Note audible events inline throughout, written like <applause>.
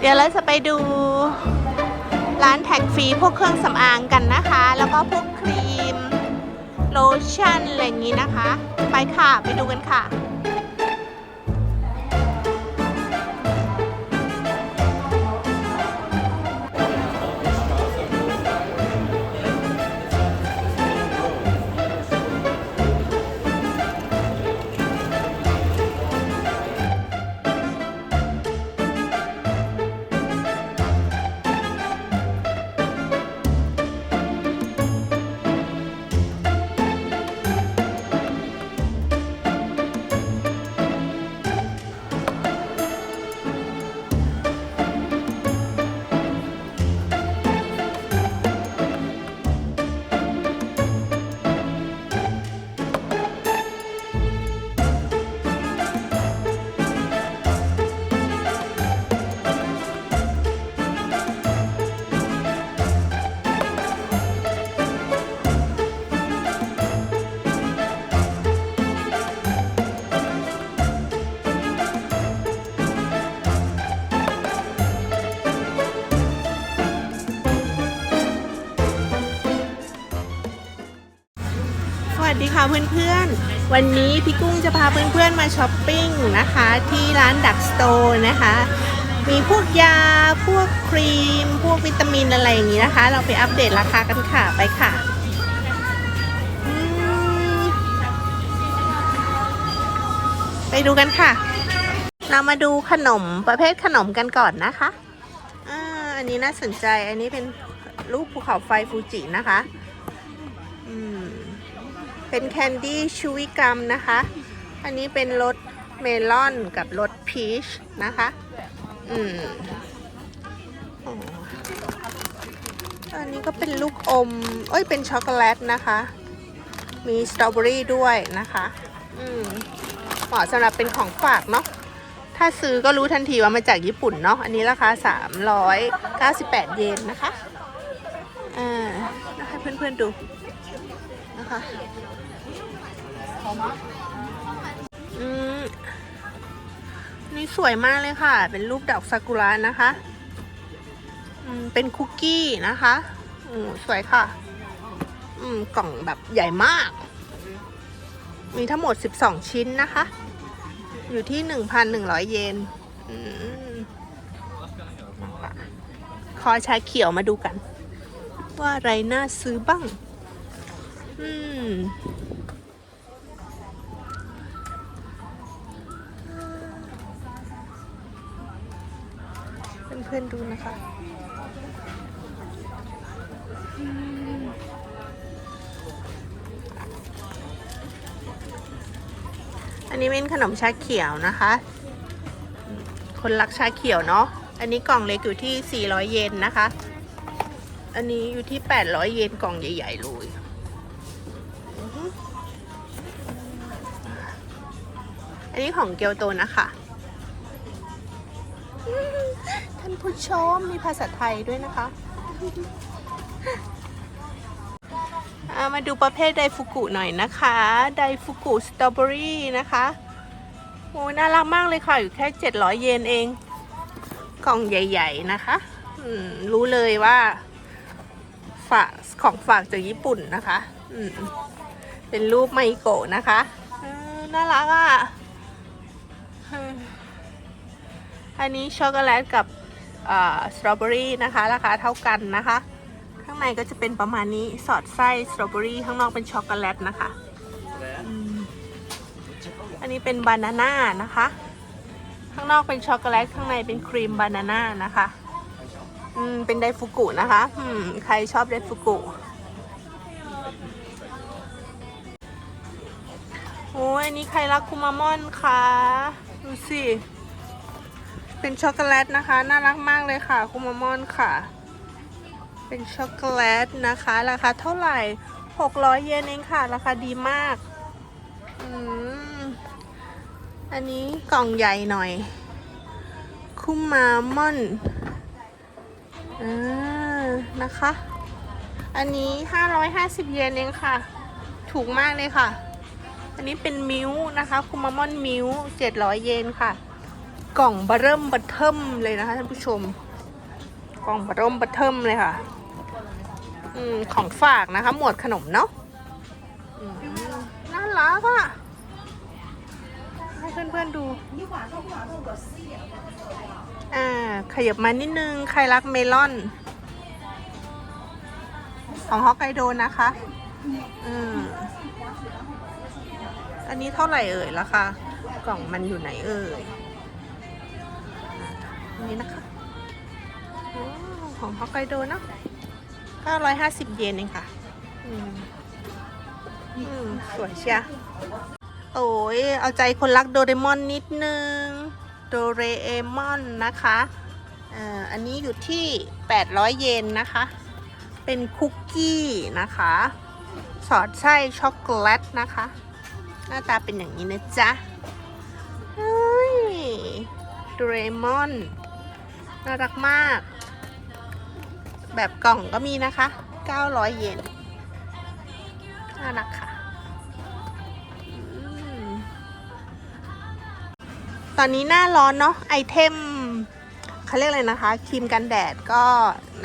เดี๋ยวเราจะไปดูร้านแท็กฟรีพวกเครื่องสำอางกันนะคะ แล้วก็พวกครีม โลชั่นอะไรอย่างนี้นะคะ ไปค่ะ ไปดูกันค่ะ สวัสดีค่ะเพื่อนๆ วันนี้พี่กุ้งจะพาเพื่อนๆมาช้อปปิ้งนะคะที่ร้านดักสโตร์นะคะ มีพวกยาพวกครีม พวกวิตามินอะไรอย่างนี้นะคะ เราไปอัปเดตราคากันค่ะไปค่ะไปดูกันค่ะ เรามาดูขนมประเภทขนมกันก่อนนะคะอ่าอันนี้น่าสนใจ อันนี้เป็นรูปภูเขาไฟฟูจินะคะ เป็นแคนดี้ชูวิกัมนะคะ อันนี้เป็นรสเมลอนกับรสพีชนะคะ อืมอ๋ออันนี้ก็เป็นลูกอม เอ้ย เป็นช็อกโกแลตนะคะ มีสตรอเบอรี่ด้วยนะคะ อืมเหมาะสำหรับเป็นของฝากเนาะ ถ้าซื้อก็รู้ทันทีว่ามาจากญี่ปุ่นเนาะ อันนี้ราคา 398 เยนนะคะ อ่าให้เพื่อนๆดูนะคะ อืมนี่สวยมากเลยค่ะ เป็นรูปดอกซากุระนะคะอืมเป็นคุกกี้นะคะอืมสวยค่ะ อืมกล่องแบบใหญ่มาก มีทั้งหมด 12 ชิ้นนะคะ อยู่ที่ 1,100 เยนอืมขอชาเขียวมาดูกัน ว่าอะไรน่าซื้อบ้าง อืม พื่อนๆดูนะคะอันนี้เป็นขนมชาเขียวนะคะ คนรักชาเขียวเนาะ อันนี้กล่องเล็กอยู่ที่ 400 เยนนะคะ อันนี้อยู่ที่ 800 เยนกล่องใหญ่ๆเลยอันนี้ของเกียวโตนะคะ ผู้ชมมีภาษาไทยด้วยนะคะมาดูประเภทไดฟุกุหน่อยนะคะ ไดฟุกุสตรอเบอรี่นะคะโอ้น่ารักมากเลยค่ะ อยู่แค่ 700 เยนเอง กล่องใหญ่ ๆ นะคะรู้เลยว่า ฝากของฝากจากญี่ปุ่นนะคะเป็นรูปไมโกะนะคะน่ารักอะ อันนี้ช็อกโกแลตกับ สตรอเบอรี่นะคะราคาเท่ากันนะคะ ข้างในก็จะเป็นประมาณนี้สอดไส้สตรอเบอรี่ข้างนอกเป็นช็อกโกแลตนะคะอันนี้เป็นบานาน่านะคะ ข้างนอกเป็นช็อกโกแลตข้างในเป็นครีมบานาน่านะคะอืมเป็นไดฟุกุนะคะอืมใครชอบไดฟุกุโอ้ยอันนี้ใครรักคุมามอนคะดูสิ เป็นช็อกโกแลตนะคะ น่ารักมากเลยค่ะคุมามอนค่ะ เป็นช็อกโกแลตนะคะ ราคาเท่าไหร่ 600 เยนเองค่ะ ราคาดีมากอืมอันนี้กล่องใหญ่หน่อย คุมามอนอ่านะคะ อันนี้ 550 เยนเองค่ะ ถูกมากเลยค่ะ อันนี้เป็นมิวนะคะคุมามอนมิว700 เยนค่ะ กล่องบะเริ่มบะเทิมเลยนะคะท่านผู้ชม กล่องบะเริ่มบะเทิมเลยค่ะ อืมของฝากนะคะ หมวดขนมเนาะน่ารักอะให้เพื่อนๆดู อ่า ขยับมานิดนึง ใครรักเมลอน ของฮอกไกโดนะคะ อืมอันนี้เท่าไหร่เอ่ยราคากล่องมันอยู่ไหนเอ่ย นี้นะคะออของฮอกไกโดเนาะ950 เยนเองค่ะอืมสวยเชียโอ้ย เอาใจคนรักโดเรมอนนิดนึง โดเรเอมอนนะคะอันนี้อยู่ที่ 800 เยนนะคะ เป็นคุกกี้นะคะ สอดไส้ช็อกโกแลตนะคะ หน้าตาเป็นอย่างนี้นะจ๊ะเฮ้ยโดเรมอน น่ารักมาก แบบกล่องก็มีนะคะ 900 เยน น่ารักค่ะอตอนนี้หน้าร้อนเนาะ ไอเทมเขาเรียกอะไรนะคะ ครีมกันแดดก็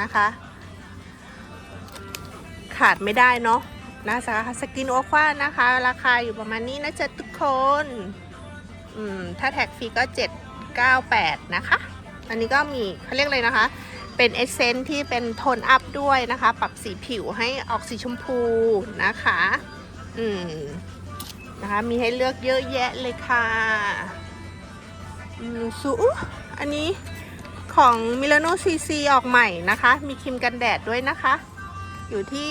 นะคะ ขาดไม่ได้เนาะนะคะสกินโอควานะคะ ราคาอยู่ประมาณนี้นะจ๊ะทุกคนอืมถ้าแท็กฟรีก็ 798 นะคะ อันนี้ก็มีเขาเรียกเลยนะคะ เป็นเอเซนที่เป็นโทนอัพด้วยนะคะ ปรับสีผิวให้ออกสีชมพูนะคะ อืมนะคะ มีให้เลือกเยอะแยะเลยค่ะอืมสูอันนี้ของมิลาน o ซีซีออกใหม่นะคะ มีครีมกันแดดด้วยนะคะ อยู่ที่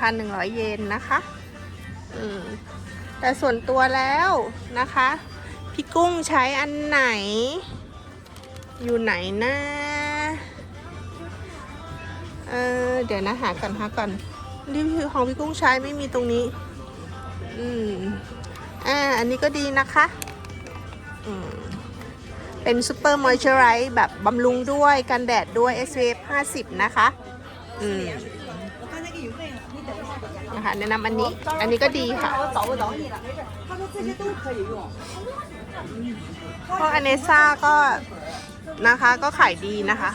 1,100 เยนนะคะอืมแต่ส่วนตัวแล้วนะคะ พี่กุ้งใช้อันไหน อยู่ไหนนะเออเดี๋ยวนะหาก่อนหาก่อนรีวิวของพี่กุ้งใช้ไม่มีตรงนี้ อืมอ่าอันนี้ก็ดีนะคะ อืม เป็นซูเปอร์มอยเจอไรซ์แบบบำรุงด้วยกันแดดด้วย SPF 50 นะคะ อืมนะคะแนะนำอันนี้ อันนี้ก็ดีค่ะเพราะอเนซ่าก็ นะคะ ก็ขายดีนะคะ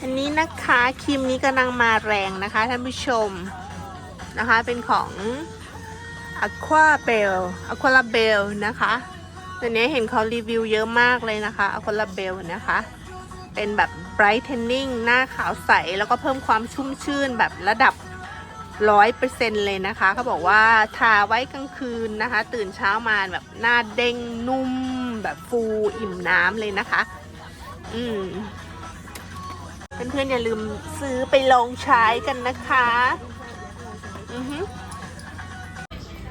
อันนี้นะคะครีมนี้กำลังมาแรงนะคะท่านผู้ชมนะคะเป็นของ Aqua Bell Aqua Bell นะคะตัวนี้เห็นเขารีวิวเยอะมากเลยนะคะ Aqua Bell นะคะ เป็นแบบ brightening หน้าขาวใส แล้วก็เพิ่มความชุ่มชื่นแบบระดับ ร้อยเปอร์เซ็นเลยนะคะเขาบอกว่าทาไว้กลางคืนนะคะ ตื่นเช้ามาแบบหน้าเด้งนุ่มแบบฟูอิ่มน้ำเลยนะคะ อืมเพื่อนๆอย่าลืมซื้อไปลองใช้กันนะคะ อือฮึ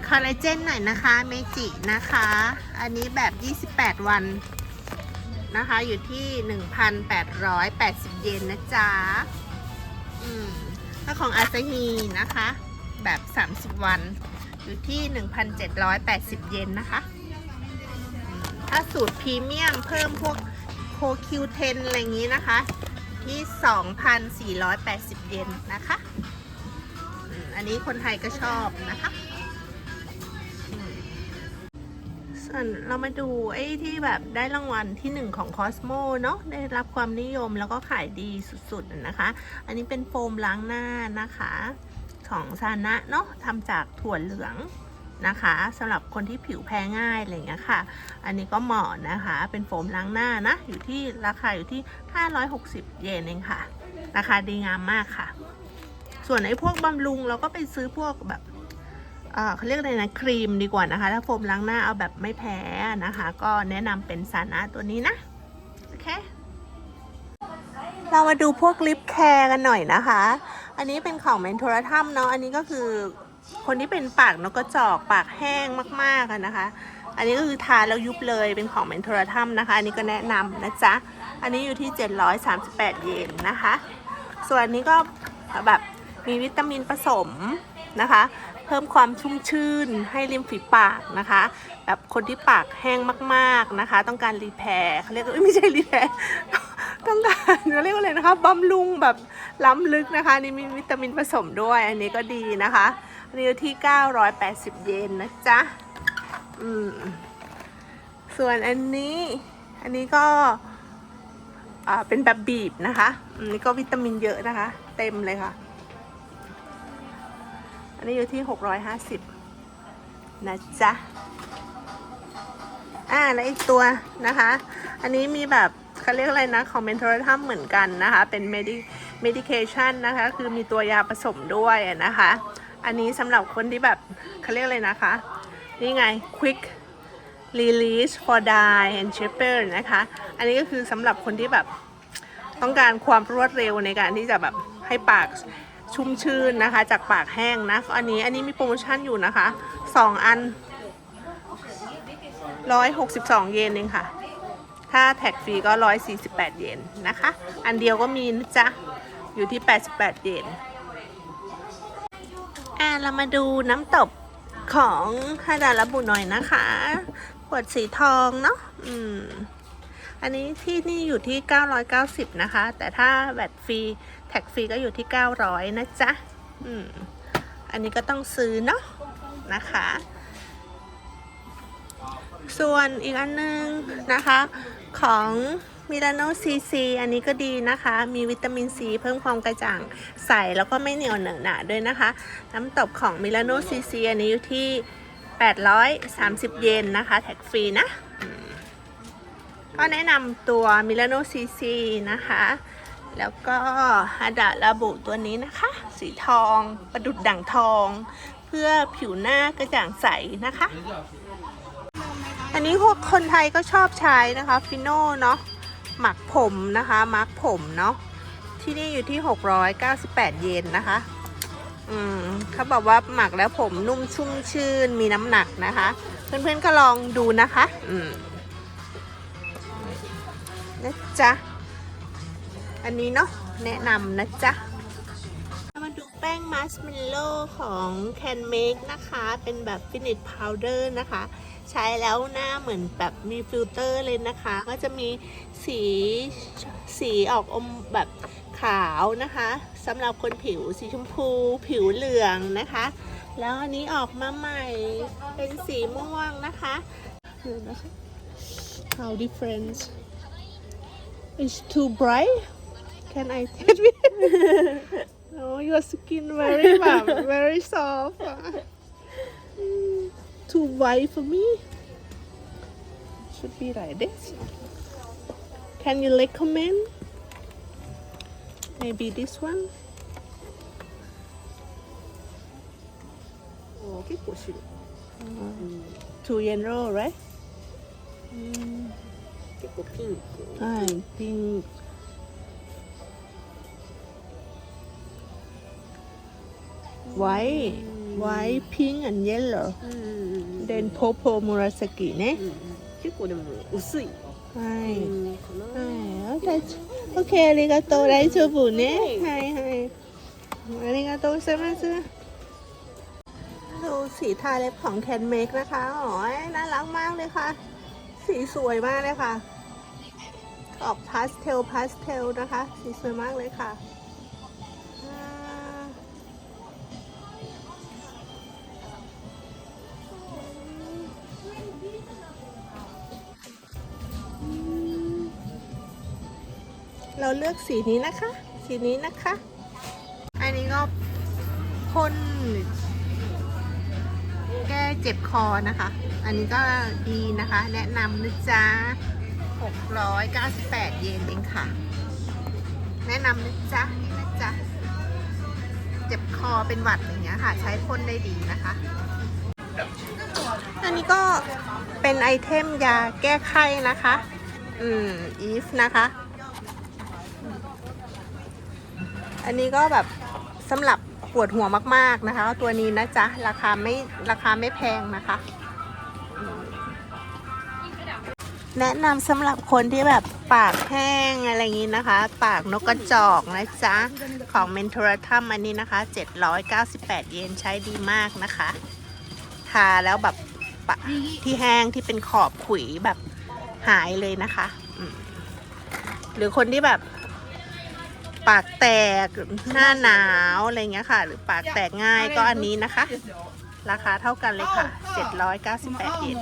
คอลลาเจนหน่อยนะคะ เมจินะคะ อันนี้แบบ 28 วันนะคะ อยู่ที่ 1,880 เยนนะจ๊ะ อืม ถ้าของอาซาฮีนะคะ แบบ 30 วัน อยู่ที่ 1,780 เยนนะคะ ถ้าสูตรพรีเมียมเพิ่มพวกโคคิวเทนอะไรอย่างนี้นะคะ ที่ 2,480 เยนนะคะ อันนี้คนไทยก็ชอบนะคะ ส่วนเรามาดูไอ้ที่แบบได้รางวัลที่หนึ่งของ Cosmo เนาะได้รับความนิยมแล้วก็ขายดีสุดๆนะคะ อันนี้เป็นโฟมล้างหน้านะคะ ของซานะเนาะทำจากถั่วเหลืองนะคะสำหรับคนที่ผิวแพ้ง่ายอะไรเงี้ยค่ะ อันนี้ก็เหมาะนะคะ เป็นโฟมล้างหน้านะ อยู่ที่ราคาอยู่ที่ 560 เยนเองค่ะ ราคาดีงามมากค่ะ ส่วนไอ้พวกบำรุงเราก็ไปซื้อพวกแบบ เขาเรียกอะไรนะครีมดีกว่านะคะ ถ้าโฟมล้างหน้าเอาแบบไม่แพ้นะคะ ก็แนะนำเป็นซานะตัวนี้นะ โอเค เรามาดูพวกลิปแคร์กันหน่อยนะคะ อันนี้เป็นของเมนโทรทัมเนาะ อันนี้ก็คือคนที่เป็นปากนกกระจอกปากแห้งมากๆนะคะ อันนี้ก็คือทาแล้วยุบเลยเป็นของเมนโทรทัมนะคะ อันนี้ก็แนะนำนะจ๊ะ อันนี้อยู่ที่ 738 เยนนะคะ ส่วนนี้ก็แบบมีวิตามินผสมนะคะ เพิ่มความชุ่มชื่นให้ริมฝีปากนะคะ แบบคนที่ปากแห้งมากๆนะคะ ต้องการรีแพร์เขาเรียกว่าไม่ใช่รีแพร์ต้องการเขาเรียกว่าอะไรนะคะบำรุงแบบล้ำลึกนะคะนี่มีวิตามินผสมด้วย อันนี้ก็ดีนะคะอันนี้อยู่ที่ 980 เยนนะจ๊ะออืมส่วนอันนี้อันนี้ก็อ่าเป็นแบบบีบนะคะอันนี้ก็วิตามินเยอะนะคะ เต็มเลยค่ะ อันนี้อยู่ที่ 650 นะจ๊ะ อ่า แล้วอีกตัวนะคะ อันนี้มีแบบเขาเรียกอะไรนะคอมเมนต์โทรทัศน์เหมือนกันนะคะ เป็น medi medication นะคะ คือมีตัวยาผสมด้วยนะคะ อันนี้สำหรับคนที่แบบเขาเรียกอะไรนะคะ นี่ไง quick release for dye and shaper นะคะ อันนี้ก็คือสำหรับคนที่แบบต้องการความรวดเร็วในการที่จะแบบให้ปาก ชุ่มชื่นนะคะ จากปากแห้งนะ อันนี้อันนี้มีโปรโมชั่นอยู่นะคะ 2 อัน 162 เยนเองค่ะ ถ้าแท็กฟรีก็ 148 เยนนะคะ อันเดียวก็มีนะจ๊ะ อยู่ที่ 88 เยนอ่าเรามาดูน้ำตบของฮาดาระบุหน่อยนะคะขวดสีทองเนาะอืมอันนี้ที่นี่อยู่ที่ 990 นะคะ แต่ถ้าแบตฟรี แท็กฟรีก็อยู่ที่ 900 นะจ๊ะ อืม อันนี้ก็ต้องซื้อเนาะนะคะ ส่วนอีกอันนึงนะคะ ของมิลานโนซีซีอันนี้ก็ดีนะคะ มีวิตามินซีเพิ่มความกระจ่างใสแล้วก็ไม่เหนียวเหนอะหนะด้วยนะคะ น้ำตบของมิลานโนซีซีอันนี้อยู่ที่ 830 เยนนะคะ แท็กฟรีนะ ก็แนะนำตัวมิลานโนซีซีนะคะ แล้วก็ฮาดะระบุตัวนี้นะคะ สีทองประดุดด่างทอง เพื่อผิวหน้ากระจ่างใสนะคะ อันนี้พวกคนไทยก็ชอบใช้นะคะฟิโน่เนาะหมักผมนะคะมาร์กผมเนาะที่นี่อยู่ที่ 698 เยนนะคะ อืมเขาบอกว่าหมักแล้วผมนุ่มชุ่มชื่นมีน้ำหนักนะคะ เพื่อนๆก็ลองดูนะคะ อืมนะจ๊ะ อันนี้เนาะแนะนำนะจ๊ะ มาดูแป้งมัสเมลโล่ของ Can Make นะคะ เป็นแบบ Finish Powder นะคะ ใช้แล้วหน้าเหมือนแบบมีฟิลเตอร์เลยนะคะ ก็จะมีสีสีออกอมแบบขาวนะคะสำหรับคนผิวสีชมพู ผิวเหลืองนะคะ แล้วอันนี้ออกมาใหม่เป็นสีม่วงนะคะดูนะคะ How different It's too bright Can I take it? Oh, your skin very wow, <laughs> very soft. Mm, Too white for me. Should be like this. Can you recommend? Maybe this one. お結構白い、 Too yellow, right? Mm, 結構ピンク I think. White, white, pink, and yellow. うん Then purple, murasaki ね。結構でも薄い、はい。うんかな、はい、オッケー、ありがとう、大丈夫ね。はいはい。ありがとうございます。ดูสีทาเล็บของแคนเมกนะคะโอ้ยน่ารักมากเลยค่ะ สีสวยมากเลยค่ะ ออกพาสเทลพาสเทลนะคะ สีสวยมากเลยค่ะ เราเลือกสีนี้นะคะ สีนี้นะคะ อันนี้ก็พ่นแก้เจ็บคอนะคะ อันนี้ก็ดีนะคะ แนะนำนะจ๊ะ698 เยนเองค่ะ แนะนำนะจ๊ะนี่นะจ๊ะเจ็บคอเป็นหวัดอย่างเงี้ยค่ะ ใช้พ่นได้ดีนะคะ อันนี้ก็เป็นไอเทมยาแก้ไข้นะคะ อืม อีฟนะคะ อันนี้ก็แบบสำหรับปวดหัวมากๆนะคะ ตัวนี้นะจ๊ะ ราคาไม่ราคาไม่แพงนะคะ แนะนำสำหรับคนที่แบบปากแห้งอะไรอย่างนี้นะคะ ปากนกกระจอกนะจ๊ะ ของเมนโทรทัมอันนี้นะคะ 798 เยนใช้ดีมากนะคะ ทาแล้วแบบที่แห้งที่เป็นขอบขุยแบบหายเลยนะคะ หรือคนที่แบบ ปากแตกหน้าหนาวอะไรเงี้ยค่ะ หรือปากแตกง่ายก็อันนี้นะคะ ราคาเท่ากันเลยค่ะ 798 เยน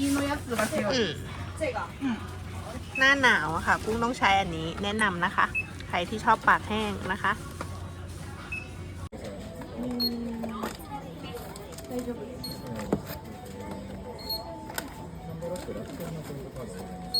右のやつが違う อืมหน้าหนาวอะค่ะ กุ้งต้องใช้อันนี้แนะนำนะคะ ใครที่ชอบปากแห้งนะคะฮัล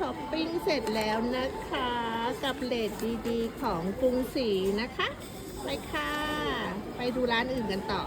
ช้อปปิ้งเสร็จแล้วนะคะ กับเลดดีๆ ของกรุงศรีนะคะ ไปค่ะ ไปดูร้านอื่นกันต่อ